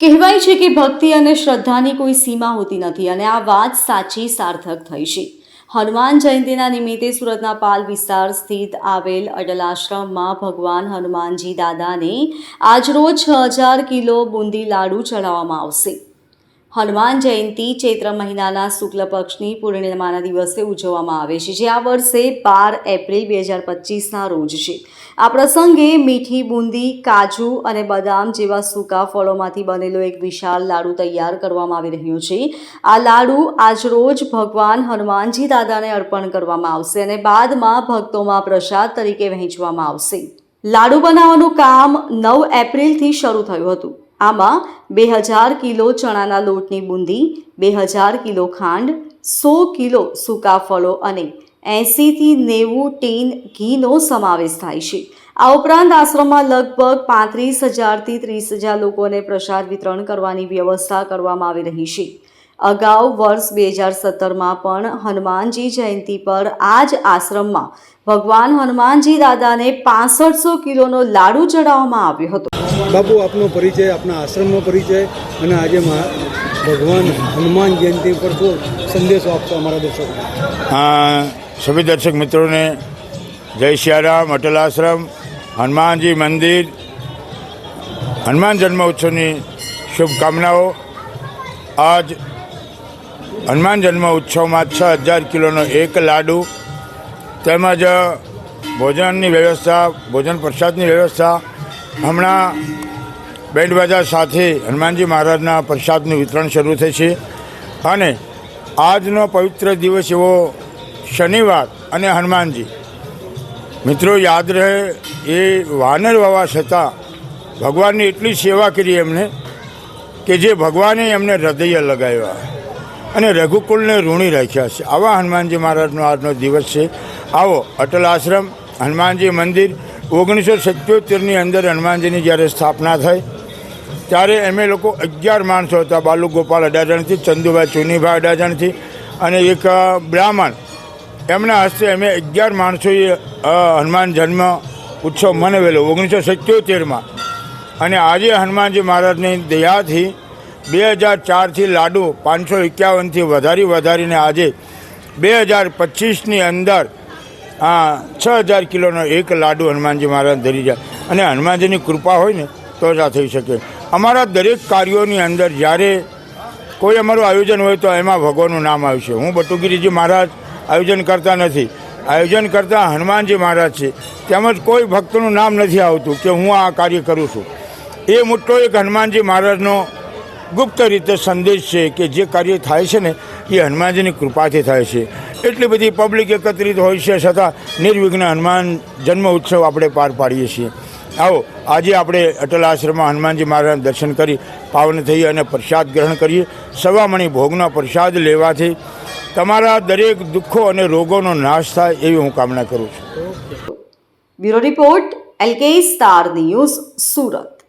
કહેવાય છે કે ભક્તિ અને શ્રદ્ધાની કોઈ સીમા હોતી નથી અને આ વાત સાચી, સાર્થક થઈ છે. હનુમાન જયંતીના નિમિત્તે સુરતના પાલ વિસ્તાર સ્થિત આવેલ અટલ આશ્રમમાં ભગવાન હનુમાનજી દાદાને આજરોજ છ હજાર કિલો બુંદી લાડુ ચડાવવામાં આવશે. હનુમાન જયંતી ચૈત્ર મહિનાના શુક્લ પક્ષની પૂર્ણિમાના દિવસે ઉજવવામાં આવે છે, જે આ વર્ષે બાર એપ્રિલ બે હજાર પચીસના રોજ છે. આ પ્રસંગે મીઠી, બુંદી, કાજુ અને બદામ જેવા સૂકા ફળોમાંથી બનેલો એક વિશાળ લાડુ તૈયાર કરવામાં આવી રહ્યો છે. આ લાડુ આજરોજ ભગવાન હનુમાનજી દાદાને અર્પણ કરવામાં આવશે અને બાદમાં ભક્તોમાં પ્રસાદ તરીકે વહેંચવામાં આવશે. લાડુ બનાવવાનું કામ નવ એપ્રિલથી શરૂ થયું હતું. આમાં બે હજાર કિલો ચણાના લોટની બુંદી, બે હજાર કિલો ખાંડ, સો કિલો સૂકા ફળો અને એંસીથી નેવું ટીન ઘીનો સમાવેશ થાય છે. આ ઉપરાંત આશ્રમમાં લગભગ પાંત્રીસ હજારથી ત્રીસ હજાર લોકોને પ્રસાદ વિતરણ કરવાની વ્યવસ્થા કરવામાં આવી રહી છે. અગાઉ વર્ષ બે હજાર સત્તરમાં પણ હનુમાનજી જયંતી પર આ જ આશ્રમમાં ભગવાન હનુમાનજી દાદાને પાસઠસો કિલોનો લાડુ ચડાવવામાં આવ્યો હતો. બાપુ, આપનો પરિચય, આપના આશ્રમનો પરિચય અને આજે ભગવાન હનુમાન જયંતિ પર શું સંદેશો આપશો અમારા દર્શકો. સભી દર્શક મિત્રોને જય સિયારામ અટલ આશ્રમ, હનુમાનજી મંદિર, હનુમાન જન્મ ઉત્સવની શુભકામનાઓ. આજ હનુમાન જન્મ ઉત્સવમાં છ હજાર કિલોનો એક લાડુ, તેમજ ભોજનની વ્યવસ્થા, ભોજન પ્રસાદની વ્યવસ્થા હમણાં બેન્ડ બાજા સાથે હનુમાનજી મહારાજના પ્રસાદનું વિતરણ શરૂ થશે અને આજનો પવિત્ર દિવસ એવો શનિવાર અને હનુમાનજી. મિત્રો, યાદ રહે, એ વાનર વાવા છતાં ભગવાનની એટલી સેવા કરી એમને કે જે ભગવાને એમને હૃદય લગાવ્યા. અને રઘુકુલને ઋણી રાખ્યા છે. આવા હનુમાનજી મહારાજનો આજનો દિવસ છે. આવો, અટલ આશ્રમ, હનુમાનજી મંદિર ઓગણીસો સત્યોતેરની અંદર હનુમાનજીની જ્યારે સ્થાપના થઈ, ત્યારે અમે લોકો અગિયાર માણસો હતા, બાલુ ગોપાલ અડાજણથી, ચંદુભાઈ ચુનીભાઈ અડાજણથી અને એક બ્રાહ્મણ. એમના હસ્તે અમે અગિયાર માણસોએ હનુમાન જન્મ ઉત્સવ મનાવેલો ઓગણીસો સત્યોતેરમાં અને આજે હનુમાનજી મહારાજની દયાથી બે હજાર ચારથી લાડુ પાંચસો એકાવનથી વધારી વધારીને આજે બે હજાર પચીસની અંદર આ છ હજાર કિલોનો એક લાડુ હનુમાનજી મહારાજ ધરી જાય. અને હનુમાનજીની કૃપા હોય ને, તો જ આ થઈ શકે. અમારા દરેક કાર્યોની અંદર જ્યારે કોઈ અમારું આયોજન હોય, તો એમાં ભગવાનનું નામ આવશે. હું બટુગીરીજી મહારાજ આયોજન કરતા નથી. આયોજન કરતા હનુમાનજી મહારાજ છે. તેમજ કોઈ ભક્તનું નામ નથી આવતું કે હું આ કાર્ય કરું છું. એ મોટો એક હનુમાનજી મહારાજનો ગુપ્ત રીતે સંદેશ છે કે જે કાર્ય થાય છે ને, એ હનુમાનજીની કૃપાથી થાય છે. એટલી બધી પબ્લિક એકત્રિત હોય છે છતાં નિર્વિઘ્ન હનુમાન જન્મ ઉત્સવ આપણે પાર પાડીએ છીએ. આવો, આજે આપણે અટલ આશ્રમમાં હનુમાનજી મહારાજના દર્શન કરી, પાવન થઈ અને પ્રસાદ ગ્રહણ કરીએ. સવામણી ભોગનો પ્રસાદ લેવાથી તમારા દરેક દુઃખો અને રોગોનો નાશ થાય એવી હું કામના કરું છું. Bureau report LK star news, Surat.